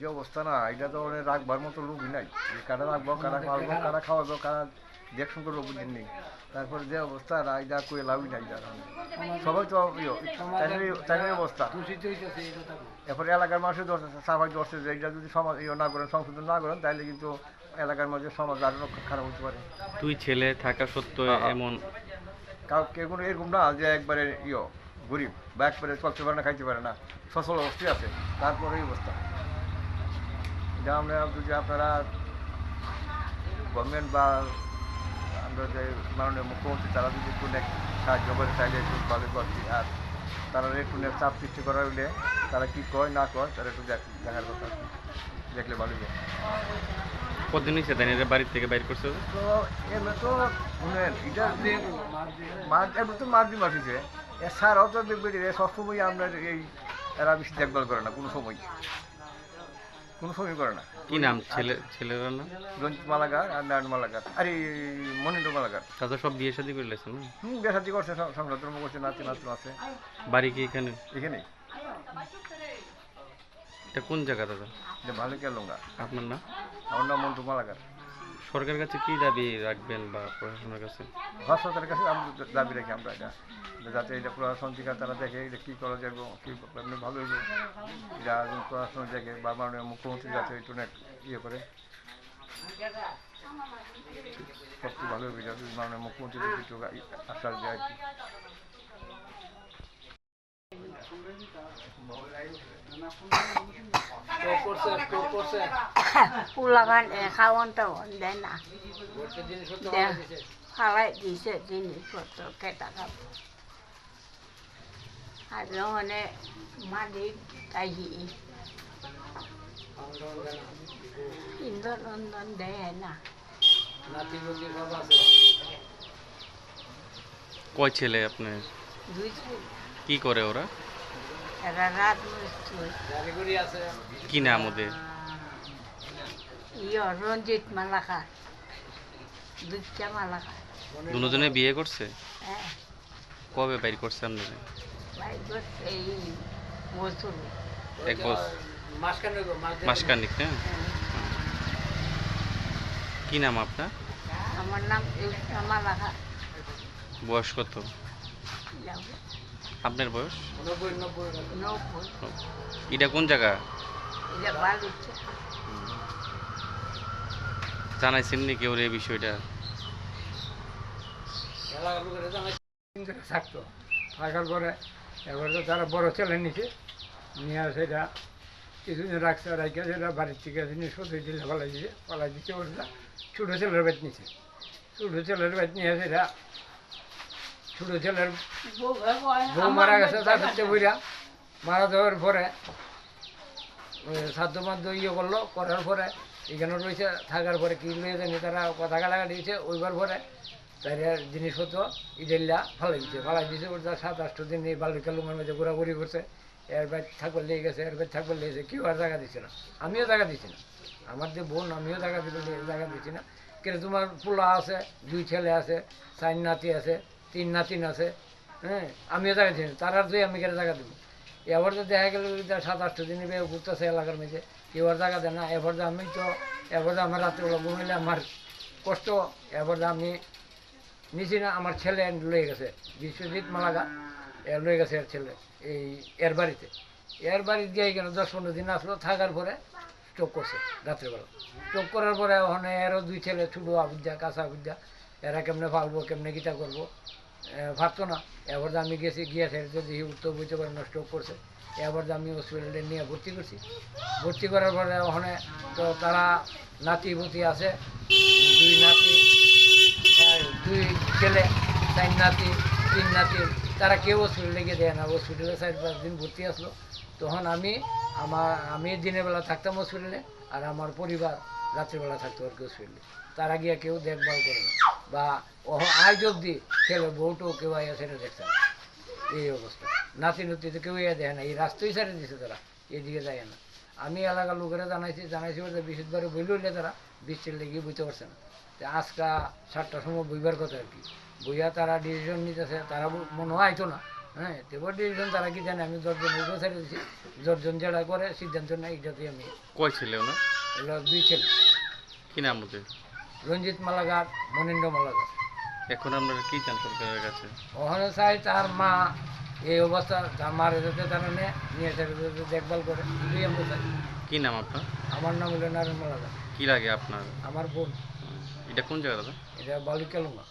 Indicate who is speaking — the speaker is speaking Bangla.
Speaker 1: যে অবস্থা না এটা তো ওরে রাখবার মতো লোকই নাই। কারা রাখব কারা খাওয়াবো কারা খাওয়াবো কারা দেখশন করব বুঝিন নেই। তারপরে যে অবস্থা রায়দা লাভই নাই যার সবাই তো ইয়ে, চাকরির অবস্থা। এরপরে এলাকার মানুষের দর্শে যে এটা যদি সমাজ ইয়ে না করেন সংশোধন না করেন তাহলে কিন্তু এলাকার মধ্যে সমাজ আরও খারাপ হতে পারে।
Speaker 2: তুই ছেলে থাকা সত্ত্বেও
Speaker 1: হ্যাঁ।
Speaker 2: এমন
Speaker 1: কাউ কেউ কোনো এরকম না যে একবারে ইয়ে গরিব বা একবারে চলতে পারে না খাইতে পারে না। সচল অবস্থায় আছে তারপরে অবস্থা। এটা আমরা যদি আপনারা গভর্নমেন্ট বা আমরা যে মাননীয় মুখ্যমন্ত্রী তারা যদি একটু সাহায্য করে তাহলে একটু ভালো করছি। আর তারা একটু চাপ সৃষ্টি করা হইলে তারা কি কয় না কয় তারা একটু দেখ- দেখার কথা দেখলে ভালো
Speaker 2: হয়েছে তাই বাড়ির থেকে বাইর করছে?
Speaker 1: তো এমনি তো শুনেন এটা মার এমনি তো এছাড়াও বেড়ে সবসময় আপনার এই এরা বেশি দেখভাল করে না কোনো সময়। কোনো ছবি করে না।
Speaker 2: কি নাম? ছেলে ছেলের নাম?
Speaker 1: রঞ্জিত মালাগা আর নারায়ণ মালাগা আরে মনিন্দ্র মালাগার
Speaker 2: তাদের সব বিয়ে শাদী করে লেছেন না?
Speaker 1: হুম শাদি করছে সংসার ধর্ম করছে নাচে নাচন আছে।
Speaker 2: বাড়ি কি এখানে?
Speaker 1: এখানে
Speaker 2: এটা কোন জায়গা দাদা?
Speaker 1: এটা ভালো কেলঙ্গা
Speaker 2: আপনার নাম?
Speaker 1: আমার নাম মন্টু মালাগার
Speaker 2: সরকারের কাছে কি দাবি রাখবেন বা প্রশাসনের কাছে?
Speaker 1: হাসপাতালের কাছে দাবি রাখি আমরা এটা। যাতে এটা প্রশাসন থেকে তারা দেখে এটা কী করা যাবে, কী ভালো হইব। এটা প্রশাসন দেখে বা মাননীয় মুখ্যমন্ত্রী যাতে একটু ইয়ে করে। সবচেয়ে ভালো যদি মাননীয় মুখ্যমন্ত্রী একটু আশ্বাস দেয় আর কি
Speaker 3: পোলাগান খাওয়ান টাওয়ান দেয় না দেয়, ফালাই দিছে জিনিসপত্র কেটা খাব আর যখন মালিক তাহি ইন্দর রন্ধন দেয় না
Speaker 2: কয় ছেলে আপনার
Speaker 3: দুই ছেলে,
Speaker 2: কি করে ওরা
Speaker 3: এরা রাত মিস্ত্রি
Speaker 2: কি নাম ওদের?
Speaker 3: ইয় রঞ্জিত মালাকার। দুইটা মালাকার।
Speaker 2: দুজনে বিয়ে করছে?
Speaker 3: হ্যাঁ।
Speaker 2: কবে বাইর করছে
Speaker 3: বছর
Speaker 2: এক বছর। মাসকানিক না কি নাম আপনার?
Speaker 3: আমার নাম মালাকার।
Speaker 2: বয়স কত? আপনার বয়স? এটা কোন জায়গা? জানাইছেন নি কেউ এই বিষয়টা?
Speaker 4: থাকতো। থাকার পরে এবার তো তারা বড় ছেলে নিছে নিয়ে সেটা কিছুদিন রাখছে রাখে সেটা বাড়ির থেকে জিনিসপত্র দিলে পালাই দিছে পালাই দিচ্ছে ওটা ছোটো ছেলের বেত নিছে। ছোটো ছেলের বেত নিয়ে সেটা ছোটো ছেলের বউ মারা গেছে তার হচ্ছে বুড়া মারা যাওয়ার পরে সাধ্য মাধ্য ইয়ে করল করার পরে এখানে রয়েছে থাকার পরে কি লয়ে জানি তারা কথা গালাগালি দিয়েছে ওইবার পরে তাই জিনিসপত্র ইডেল্লা ফালাই দিচ্ছে ফালাই দিচ্ছে ওটা সাত আষ্ট দিন এই বালুর কালুমের মধ্যে ঘোরাঘুরি করছে এর বাইর থাকবার লেগে গেছে এর বাইর থাকবার লেগেছে কেউ আর জায়গা দিচ্ছে না আমিও জায়গা দিচ্ছি না আমার যে বোন আমিও জায়গা দিতে জায়গা দিচ্ছি না কিন্তু তোমার পোলা আছে দুই ছেলে আছে চার নাতি আছে তিন নাতিন আছে হ্যাঁ? আমিও জায়গা না, তার আর দুই আমি জায়গা দেবো। এবার তো দেখা গেল সাত আষ্ট দিন ঘুরতেছে এলাকার কেউ আর জায়গা দেয় না, এবার আমি তো, এবার আমার রাত্রেবেলা ঘুমাইলে আমার কষ্ট, এবার আমি নিচে না, আমার ছেলে লয়ে গেছে, বিশ্বজিৎ মালাগা এর লয়ে গেছে এর ছেলে, এই এর বাড়িতে। এর বাড়ি দিয়ে কেন দশ পনেরো দিন আসলো, থাকার পরে স্ট্রোক করছে রাত্রেবেলা। স্ট্রোক করার পরে ওখানে এরও দুই ছেলে, ছোটো আবিদ্যা কাঁচা আবিদ্যা এরা কেমনে পালবো কেমনে গীতা করব? ভাবতো না। এবার আমি গেছি, গিয়ে সেটা দেখি উত্তর বুঝতে পারি না স্ট্রোক করছে। এবার আমি হসপিটালে নিয়ে ভর্তি করছি। ভর্তি করার পরে ওখানে তো তারা নাতি পুতি আছে। দুই নাতি দুই ছেলে, চার নাতি, তিন নাতি। তারা কেউ হসপিটালে গিয়ে দেয় না। হসপিটালে চার পাঁচ দিন ভর্তি আসলো। তখন আমি, আমার, আমি দিনের বেলা থাকতাম হসপিটালে আর আমার পরিবার রাত্রিবেলা থাকতো আর কি হসপিটালে তারা গিয়ে কেউ দেখভাল করে না। বা ও- আজ অব্দি ছেলে বউটো কেউ আইয়া সেটা দেখছে না। এই অবস্থা। নাতি নাতি তো কেউ ইয়ে দেয় না। এই রাস্তায় ছেড়ে দিছে তারা। এদিকে যায় না। আমি এলাকার লোকেরা জানাইছি জানাইছি বলতে বিশুদ্ধবারে বইল হইলে তারা। বৃষ্টির লেগে বুঝতে পারছে না। আজকা সাতটার সময় বইবার কথা আর কি। বইয়া তারা ডিসিশন নিতেছে তারা মনে হয় আইতো না। হ্যাঁ তেবার ডিভিশন তারা কি জানে? আমি দশজনের উপরে ছেড়ে দিচ্ছি দশজন যেটা করে সিদ্ধান্ত নেয় এটাতে আমি
Speaker 2: কয় ছেলে
Speaker 4: এগুলো দুই ছেলে।
Speaker 2: কি নাম ওদের?
Speaker 4: রঞ্জিত মালাঘাট মনীন্দ্র মালাগার।
Speaker 2: এখন আপনারা কি চান সরকারের কাছে?
Speaker 4: ওখানে চাই তার মা এই অবস্থা তার মার যেতে তারা নিয়ে দেখভাল করে এটাই আমরা চাই।
Speaker 2: কি নাম আপনার?
Speaker 4: আমার নাম হলো নারায়ণ মালাঘাট
Speaker 2: কি লাগে আপনার?
Speaker 4: আমার বোন।
Speaker 2: এটা কোন জায়গা দাদা?
Speaker 4: এটা বালিকালুঙ্গা